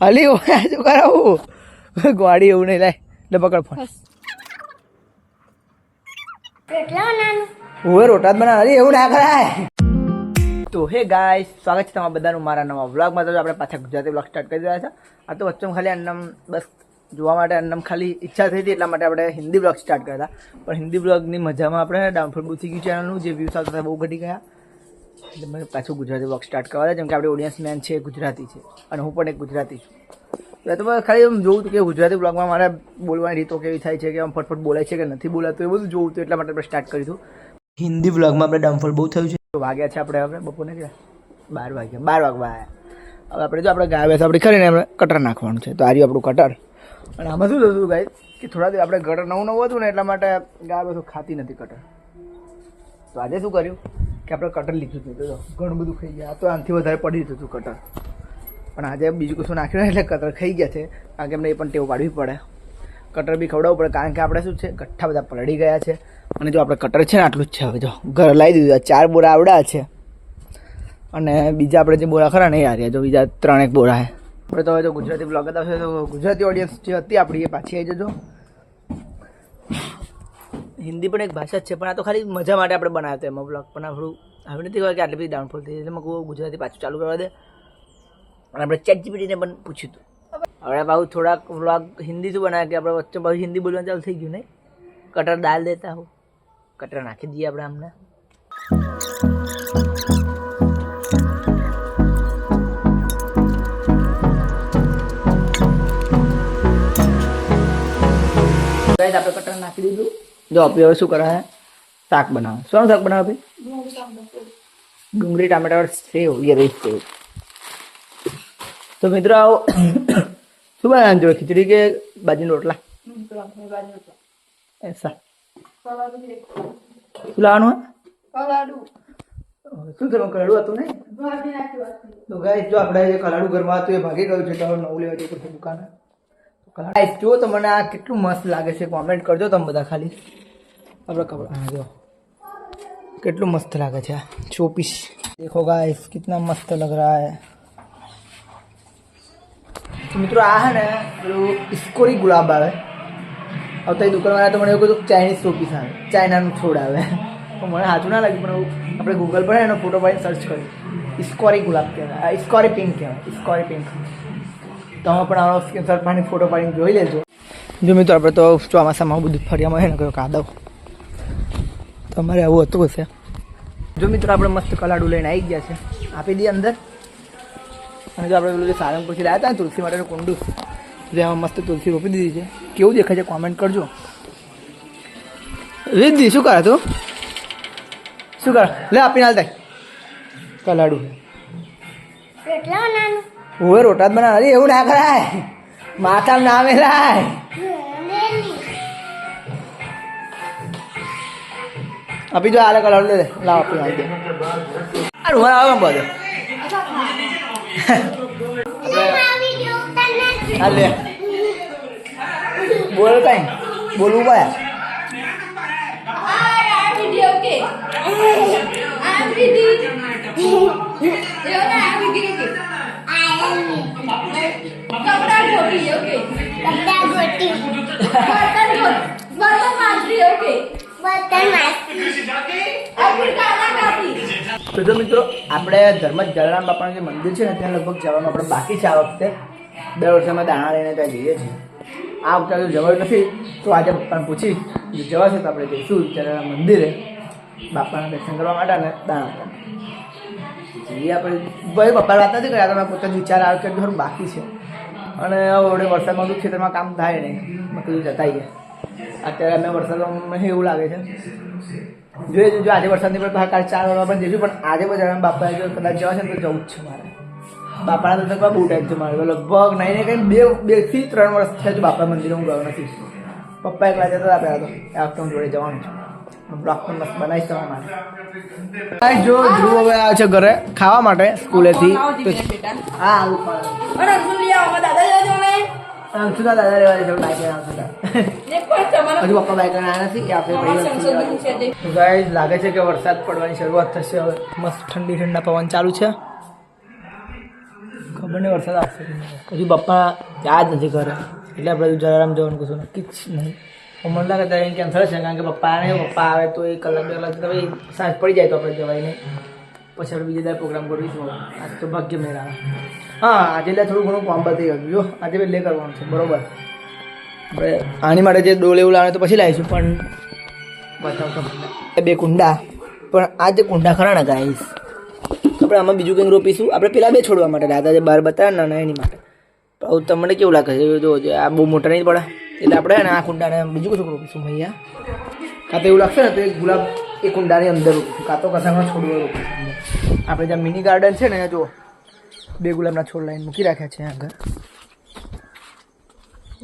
અલી ઓય શું કરાવું ગાડી એવું નહીં લાય. એટલે પકડ ફોન. હું નાનું? ઓય રોટા જ બનાવ અરે એવું ના કરાય. તો હે ગાય સ્વાગત છે તમારા બધાનું મારા નવા વ્લોગમાં. તો આપણે પાછા ગુજરાતી વ્લોગ સ્ટાર્ટ કરી દીધા છે. આ તો વચ્ચે ખાલી અન્નમ બસ જોવા માટે અન્નમ ખાલી ઈચ્છા થઈ હતી એટલા માટે આપણે હિન્દી બ્લોગ સ્ટાર્ટ કર્યા હતા. પણ હિન્દી બ્લોગની મજામાં આપણે ડાઉનફોલ બુથી ચેનલનું જે વ્યૂઝ આવતા હતા બહુ ઘટી ગયા. એટલે મને પાછું ગુજરાતી વર્ક સ્ટાર્ટ કરવા દે, જેમ કે આપણે ઓડિયન્સ મેન છે, ગુજરાતી છે. અને હું પણ એક ગુજરાતી છું. એટલે તો ખાલી એમ જોઉં કે ગુજરાતી બ્લોગમાં મારે બોલવાની રીતો કેવી થાય છે, કે આમ ફટફટ બોલાય છે કે નથી બોલાતું, એ બધું જોવું હતું એટલા માટે આપણે સ્ટાર્ટ કર્યું હિન્દી બ્લોગમાં આપણે ડમફળ બહુ થયું છે. તો વાગ્યા છે આપણે આપણે બપોરને કેટલા બાર વાગ્યા, બાર વાગવા આવ્યા હવે આપણે જો આપણે ગાય બેસ આપણે કરીને આપણે કટર નાખવાનું છે. તો આ રહ્યું આપણું કટર અને આમાં શું થતું ગાય કે થોડા દિવસ આપણે કટર નવું નવું હતું ને, એટલા માટે ગાય બેસો ખાતી નથી કટર તો આજે શું કર્યું? કે આપણે કટર લીધું હતું. તો ઘણું બધું ખાઈ ગયા. તો આનાથી વધારે પડી જતું હતું કટર પણ આજે બીજું કશું નાખ્યું એટલે કટર ખાઈ ગયા છે. કારણ કે એમને એ પણ ટેવ પાડવી પડે. કટર બી ખવડાવવું પડે, કારણ કે આપણે શું છે, ગઠ્ઠા બધા પલળી ગયા છે. અને જો આપણે કટર છે ને, આટલું જ છે. હવે જો, ઘર લાવી દીધું ચાર બોરા આવડા છે. અને બીજા આપણે જે બોરા ખરા ને, એ હાર્યા જો બીજા ત્રણેક બોરા છે. આપણે તો હવે જો ગુજરાતી બ્લોગ હતા તો ગુજરાતી ઓડિયન્સ જે હતી, આપણી એ પાછી આવી જજો. હિન્દી પણ એક ભાષા જ છે, પણ આ તો ખાલી મજા માટે આપણે બનાવ્યો હતો એમાં બ્લોગ પણ આપણું આવી નથી હોય કે આટલી બધી ડાઉનફોલ થઈ એટલે મેં ગુજરાતી પાછું ચાલુ કરવા દે. અને આપણે ચેટ જીપીટીને પણ પૂછ્યું હતું. હવે પાછું થોડાક વ્લોગ હિન્દી શું બનાવે કે આપણે વચ્ચે પાછું હિન્દી બોલવાનું ચાલુ થઈ ગયું નહીં. કટર દાલ દેતા હું. કટર નાખી દઈએ આપણે હમણાં આપણે કટર નાખી દીધું. જો અભી હવે શું કરે હે શાક બનાવે. શું શાક બનાવે ભાઈ? ડુંગળી, ટામેટા સેવ. યે રહી સેવ. તો મિત્રો આવો. શું બનાવે જોડે? ખીચડી કે બાજરીના રોટલા? એસા શું લાવવાનું હે શું કરવાનું? કલાડું હતું ને? તો ગાઈસ જો આપણે જે કલાડું ઘરમાં હતું એ ભાગી ગયું છે, તો નવું લેવા જવું પડશે દુકાને. ગાઈસ જો તમને આ કેટલું મસ્ત લાગે છે. કોમેન્ટ કરજો, તમે બધા ખાલી. આપણા કપડા હા જો કેટલું મસ્ત લાગે છે ચોપીસ દેખો ગાઈસ કિतना મસ્ત લગ રહા હે મિત્રો આ હે ને પેલું ઇસ્કોરી ગુલાબ આવે હવે આવતા દુકાનવાળા તો મને એવું કીધું ચાઇનીઝ ટોપીસ આવે ચાઇનાનું છોડ આવે તો મને સાચું ના લાગ્યું પણ આપણે ગૂગલ પર એનો ફોટો પાડીને સર્ચ કર્યું ઇસ્કોરી ગુલાબ કહેવાય ઇસ્કોરી પિંક કહેવાય ઇસ્કોરી પિંક તમે પણ આનો સ્ક્રીનશોટ પાડીને ફોટો પાડીને જોઈ લેજો જો મિત્રો આપણે તો ચોમાસામાં બધું ફર્યામાં એને કયો કાદવ તો અમારે આવું હતું હશે. જો મિત્રો આપણે મસ્ત કલાડું લઈને આવી ગયા છે. આપી દઈએ અંદર. અને જો આપણે પેલું જે સારંગપુરથી લાવ્યા હતા ને તુલસી માટેનું કુંડું એમાં મસ્ત તુલસી રોપી દીધી છે. કેવું દેખાય છે કોમેન્ટ કરજો. રીધી શું કરે તું? શું કરે? લે આપીને હાલ થાય કલાડું. કેટલા નાનું ઓવે રોટા જ બનાવ એવું ના કરાય. માથા ના મેલાય આપી જો આલે કલાડું લે, લાવ આપી હાલ દે. આ રૂમાલ આવે બધો હાલ લે. બોલ કઈ, બોલવું પડે તો મિત્રો, આપણે ધર્મ જલારામ બાપાનું જે મંદિર છે ને, ત્યાં લગભગ જવાનું આપણે બાકી છે આ વખતે. દર વર્ષે અમે દાણા લઈને ત્યાં જઈએ છીએ. આ વખતે જો જવાયું નથી, તો આજે પપ્પાને પૂછી જવા જવાશે તો આપણે જઈશું જલારામ મંદિરે બાપાના દર્શન કરવા માટે અને દાણા જઈએ આપણે ભાઈ પપ્પા વાત નથી કર્યા તમે પોતાનો વિચાર આવે કે બાકી છે. અને હવે વરસાદમાં ખેતરમાં કામ થાય નહીં. કીધું જતા આવીએ. અત્યારે અમે વરસાદમાં એવું લાગે છે. જોઈએ જો આજે વરસાદની પણ બહાર કાલે ચાર વાગ્યા પણ જઈશું પણ આજે બધા બાપા જો કદાચ જવા છે ને તો જવું જ છે મારે. બાપાના તો બહુ ટાઈમ છે મારે. લગભગ નહીં ને કંઈ બે બેથી ત્રણ વર્ષ થયા છે બાપા મંદિરે હું ગયો નથી. પપ્પા એકલા જતા હતા પહેલાં તો. એ વખતે હું જોડે જવાનું છું. બ્લોક પણ મસ્ત બનાવીશ તમારા માટે. જો ધ્રુવ હવે આવે છે ઘરે ખાવા માટે સ્કૂલેથી. હા ખાવાનું અંશુદા દાદા લેવા જવું બાઈક લઈને હજુ પપ્પા બાઈક લઈને આવ્યા નથી આપણે ગાઈઝ લાગે છે કે વરસાદ પડવાની શરૂઆત થશે. હવે મસ્ત ઠંડી ઠંડા પવન ચાલુ છે. ખબર નહીં વરસાદ આવશે. હજુ પપ્પા યાદ નથી કરે. એટલે આપણે જલારામ જવાનું કશું નક્કી જ નહીં. મને લાગે ત્યારે કેન્સલ છે કારણ કે પપ્પા આવે પપ્પા આવે તો એક કલાક બે કલાક તો ભાઈ સાંજ પડી જાય તો આપણે જવાય નહીં. પછી આપણે બીજા પ્રોગ્રામ કરીશું. આજ તો ભાગ્ય મેળા. હા, આજે એટલે થોડું ઘણું કામ બધી ગયું. જો, આજે એટલે કરવાનું છે, બરોબર. આપણે આની માટે જે ડોલ એવું લાવે તો પછી લાવીશું. પણ બતાવતો બે કુંડા. પણ આ જે કુંડા ખરા ને ગાઈશ આપણે આમાં બીજું કંઈક રોપીશું? આપણે પેલા બે છોડવા માટે, દાદા જે બહાર બતાવ્યા નાના એની માટે. પણ તમને કેવું લાગે? છે જો આ બહુ મોટા નહીં પડે. એટલે આપણે આ કુંડાને બીજું કશું રોપીશું ભાઈ કાં તો એવું લાગશે ને, તો એક ગુલાબ એ કુંડાની અંદર રોપીશું કાં તો કસામાં છોડવા રોપીશું અંદર. આપણે જ્યાં મિની ગાર્ડન છે ને, જો, બે ગુલાબના છોડ લાઈન મૂકી રાખ્યા છે આગળ.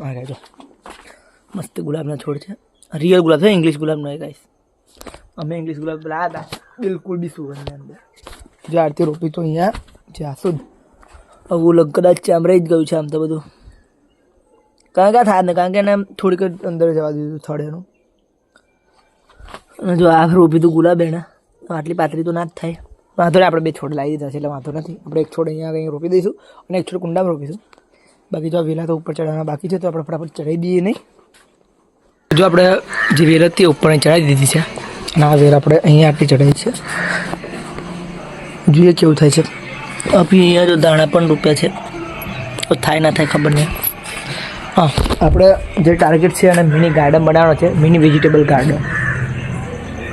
અરે જો. મસ્ત ગુલાબના છોડ છે. રિયલ ગુલાબ છે ઇંગ્લિશ ગુલાબ નહીં ગાઈસ અમે ઇંગ્લિશ ગુલાબ લાયા હતા. બિલકુલ બી સુગંધની અંદર. જે આરતી રોપી તો અહીંયા જાસુદ આવું લગ કદાચ ચામરાઈ જ ગયું છે આમ તો બધું. કારણ કે થાય ને, કારણ કે એને થોડીક અંદર જવા દીધું, થડેનું. અને જો આ ઊભી તું ગુલાબ એના આટલી પાતળી તો ના જ થાય. વાંધો નહીં, આપણે બે છોડ લાવી દીધા છે, એટલે વાંધો નથી. આપણે એક છોડ અહીંયા કંઈ રોપી દઈશું અને એક છોડ કુંડામાં રોપીશું. બાકી જો વેલા તો ઉપર ચડાવવાના બાકી છે, તો આપણે ફટાફટ ચડાવી દઈએ નહીં. જો આપણે જે વેલ હતી ઉપર અહીં ચડાવી દીધી છે. અને આ વેલ આપણે અહીંયા આટલી ચડાવી છે. જોઈએ કેવું થાય છે. અભી અહીંયા જો દાણા પણ રૂપિયા છે. તો થાય, ના થાય ખબર નહીં. હા, આપણે જે ટાર્ગેટ છે અને મિની ગાર્ડન બનાવવાનો છે મિની વેજીટેબલ ગાર્ડન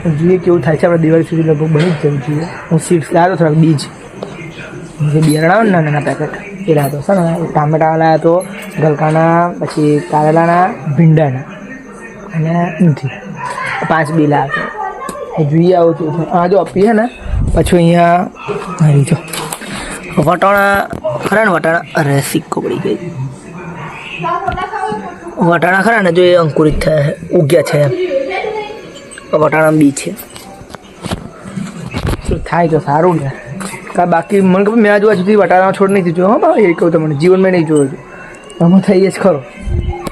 જોઈએ કેવું થાય છે. આપણે દિવાળી સુધી લગભગ બની જ જવું જોઈએ. હું સીડ્સ લાવ્યો થોડાક બીજ. જે બિયારણ આવે નાના નાના પેકેટ એ લાવ્યો છે ને ટામેટા લાવ્યા તો ગલકાના, પછી કારેલાના, ભીંડાના. અને નથી પાંચ બી લાવ્યા એ જોઈએ આવું છું આ જો આપીએ ને, પછી અહીંયા હારી જો. વટાણા, ખરા ને વટાણા? અરે, સિક્કો પડી ગઈ વટાણા ખરા ને, જો એ અંકુરિત થયા ઉગ્યા છે એમ વટાણા બી છે. શું થાય તો સારું ને. કાં બાકી મને ખબર મેં આજુ સુધી વટાણા છોડ નહીં જોયો હા ભાઈ એ કહું તમને જીવનમાં નહીં જોયો છું આમાં થઈએ જ ખરો.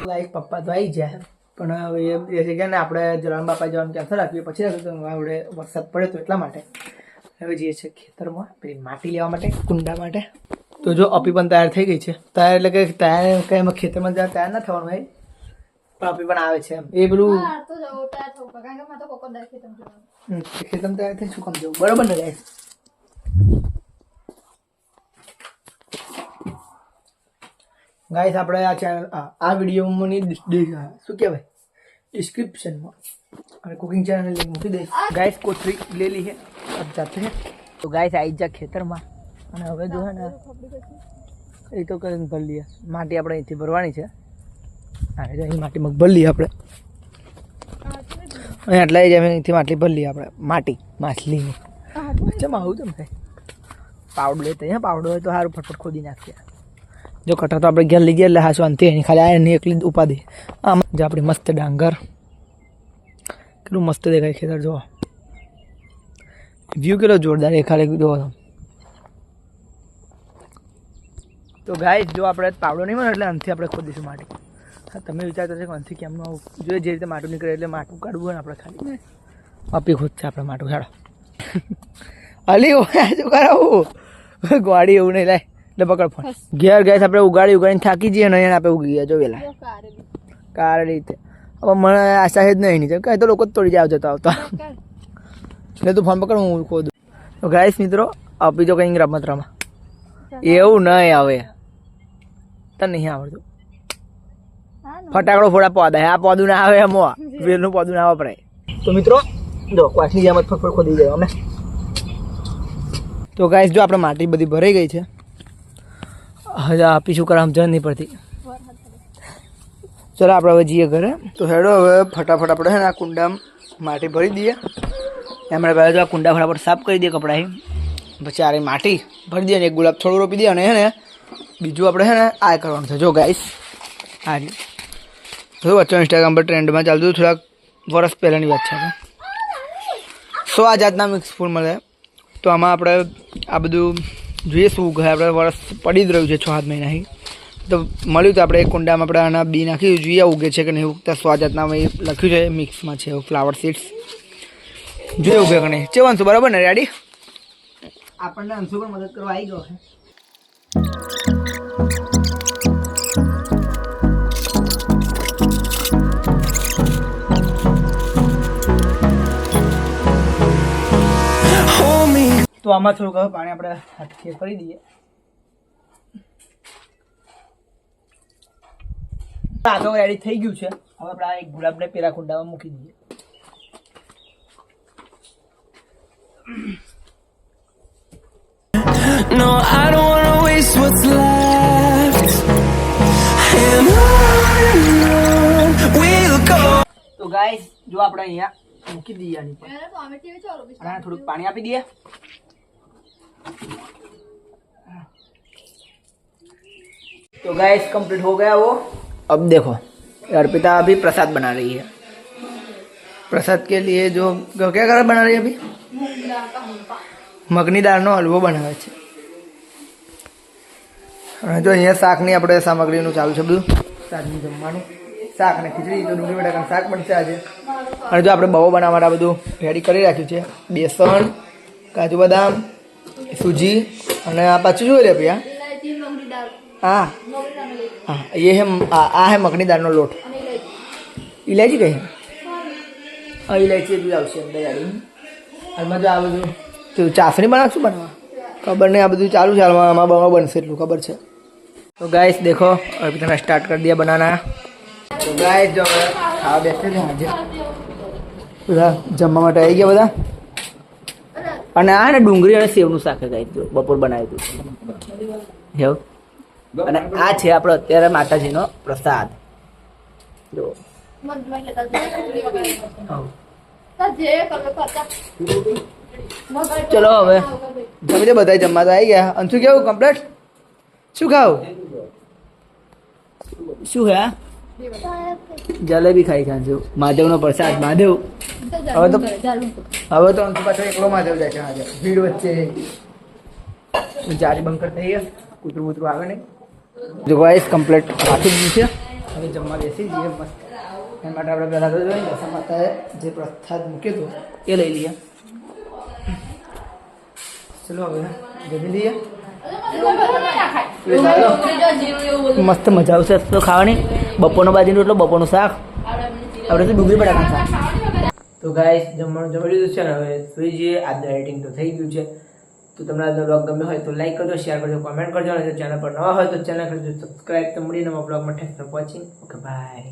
લાઈક પપ્પા તો આવી જાય પણ હવે એ છે કે ને આપણે જલારામ બાપા જવાનું કેન્સલ આપીએ પછી રાખ્યું આપણે વરસાદ પડે તો એટલા માટે. હવે જઈએ છીએ ખેતરમાં પેલી માટી લેવા માટે કુંડા માટે. તો જો અપી પણ તૈયાર થઈ ગઈ છે. તૈયાર એટલે કે તૈયાર કંઈ એમાં ખેતરમાં જવા તૈયાર ના થવાનું ભાઈ પાપી પણ આવે છે એ પેલું ખેતમ તૈયાર શું કામ જવું બરોબર ને ગાઈસ? ગાઈસ આપણે આ ચેનલ આ વિડીયોની શું કહેવાય? ડિસ્ક્રિપ્શનમાં અને કુકિંગ ચેનલ લિંક મૂકી દઈશ. ગાઈસ કોથરી લેલી છે અબ જાતે. તો ગાઈસ આવી જા ખેતરમાં. અને હવે જો હે ને એ તો કરીને ભરી લઈએ. માટી આપણે અહીંથી ભરવાની છે. માટી મગ ભરી આપણે. અહીંયા આટલા જ અહીંથી માટલી ભરલી આપણે, માટી, માછલીની. ચમ આવું તમે પાવડો લેતો અહીંયા પાવડો હોય તો સારું ફટફટ ખોદી નાખીએ. જો કટા તો આપણે ઘેર લઈ ગયા એટલે હા શાંતિ એની ખાલી આ એની એકલી ઉપાધિ. આમ જે આપણી મસ્ત ડાંગર. કેટલું મસ્ત દેખાય ખેતર જો વ્યૂ કેટલો જોરદાર એ ખાલી જો તો ગાય જો આપણે પાવડો નહીં મળે એટલે અંતથી આપણે ખોદીશું માટી. હા તમે વિચારતા છો કે અંથી કેમનું આવું જોઈએ જે રીતે માટું નીકળે એટલે માટું કાઢવું હોય આપણે ખાલી. આપી ખુદ છે આપણે માટું સાડો અલી શું કરાવું ગોળી એવું નહીં લાય. એટલે પકડ ફોન ઘેર ગેસ આપણે ઉગાડી ઉગાડીને થાકી જઈએ ને આપણે ઉગી ગયા જો વેલા. કાર રીતે. હવે મને આશા જ નહીં નીચે. કહે તો લોકો જ તોડી જાય જતા આવતા. એટલે તું ફોન પકડ હું ખોદું. તો ગાઈસ મિત્રો આપી જો કંઈક રમત રમા એવું નહીં આવે. તને નહીં આવડતું. ફટાકડો ફોડા પોદા આ પોદું ના આવે એમો વેલનું પોદું ના વપરાય. તો મિત્રો જો ક્વાસની જેમ જ ફટફટ ખોદી જાય અમે તો ગાઈસ જો આપણે માટી બધી ભરાઈ ગઈ છે. હજા આપી શું કરવા સમજણ નહીં પડતી. ચલો આપણે હવે જઈએ ઘરે. તો હેડો હવે ફટાફટ આપણે છે ને આ કુંડામાં માટી ભરી દઈએ. એમણે પહેલાં જો આ કુંડા ફટાફટ સાફ કરી દઈએ કપડાં પછી આરે માટી ભરી દઈએ અને એક ગુલાબ થોડું રોપી દઈએ અને હે ને બીજું આપણે છે ને આ કરવાનું છે. જો ગાઈસ આ. જો વચ્ચે ઇન્સ્ટાગ્રામ પર ટ્રેન્ડમાં ચાલતું થોડાક વર્ષ પહેલાંની વાત છે સો આ જાતના મિક્સ ફૂડ મળે. તો આમાં આપણે આ બધું જોઈએ શું ઘરે આપણે વર્ષ પડી જ રહ્યું છે છ સાત મહિનાથી તો મળ્યું તો આપણે એક કુંડામાં આપણે આના બી નાખી જોઈએ ઉગે છે કે નહીં. ઉગતા સો આ જાતના લખ્યું છે મિક્સમાં છે ફ્લાવર સીડ્સ જોઈએ ઉગે કે નહીં. ચેવનશું બરાબર ને? રેડી આપણને અંશુ પણ મદદ કરવા આવી ગયો છે. તો આમાં થોડુંક હવે પાણી આપણે હાથથી કરી દઈએ. આગળ રેડી થઈ ગયું છે. હવે આપણે આ એક ગુલાબને પેલા કુંડામાં મૂકી દઈએ. No, I don't wanna waste what's left. And on we'll go. તો ગાઈસ જો આપણે અહીંયા મૂકી દઈએ આની પર થોડુંક પાણી આપી દઈએ. तो गाइस कंप्लीट हो गया वो अब देखो अर्पिता अभी प्रसाद बना रही है प्रसाद के लिए जो जो क्या कर बना रही है अभी મગની દાળનો હલવો બનાવે છે અને જો અહીંયા શાકની આપણે સામગ્રીનું ચાલુ છે બધું સાંજનું જમવાનું શાક ને ખીચડી તો ડુંગળી બટાકાનું શાક બનશે આજે અને જો આપણે બવો બનાવવા માટે આ બધું રેડી કરી રાખ્યું છે બેસન કાજુ બદામ સૂજી અને આ પાછું શું લે ભૈયા હા. હા, એ હે આ હે મગની દાળનો લોટ. ઇલાયચી કઈ હા ઇલાયચી બી આવશે અંદર આવી હાલમાં તો આ બધું તું ચાસણી બનાવશું બનવા? ખબર નહીં, આ બધું ચાલુ છે હાલમાં. આમાં બનવા બનશે એટલું, ખબર છે. તો ગાઈસ દેખો અભી તમે સ્ટાર્ટ કરી દે બનાના તો ગાઈસ જો ખાવા બેસે છે આજે. બધા જમવા માટે આવી ગયા બધા? અને આ ને ડુંગળી અને સેવનું શાક ખાઈ દીધું બપોર બનાવ્યું દીધું અને આ છે આપણો અત્યારે માતાજીનો પ્રસાદ. જો. ચલો હવે. જમી દે બધા જમવા તો આવી ગયા. અંશુ કેવું? કમ્પ્લેટ શું ખાવ? શું હે? જલેબી ખાઈ ખાંજુ. મહાદેવનો પ્રસાદ મહાદેવ હવે તો હવે તો અંશુ પાછો એકલો મહાદેવ જાય છે આજે. ભીડ વચ્ચે. જારી બંકર થઈ ગયા. કૂતરું કૂતરું આવે નહીં. જો વાઇસ કમ્પ્લીટ રાખી દીધું છે. હવે જમવા બેસી જઈએ મસ્ત. એના માટે આપણે પહેલાં તો જોઈએ દશા માતાએ જે પ્રસાદ મૂક્યો હતો એ લઈ લઈએ. ચલો હવે જમી લઈએ મસ્ત મજા આવશે. તો ખાવાની. બપોરનો બાજરીનો એટલો બપોરનું શાક. આપણે તો ડુંગળી બટાકાનું શાક. તો ગાઈસ જમવાનું જમી લીધું છે ને હવે સુઈ જઈએ. આજનું એડિટિંગ તો થઈ ગયું છે. તો તમને આજનો બ્લોગ ગમ્યો હોય તો લાઈક કરજો શેર કરજો કોમેન્ટ કરજો. અને જો ચેનલ પર નવા હોય તો ચેનલ કરજો. સબસ્ક્રાઈબ તો મળીને નવા બ્લોગમાં thanks for watching okay bye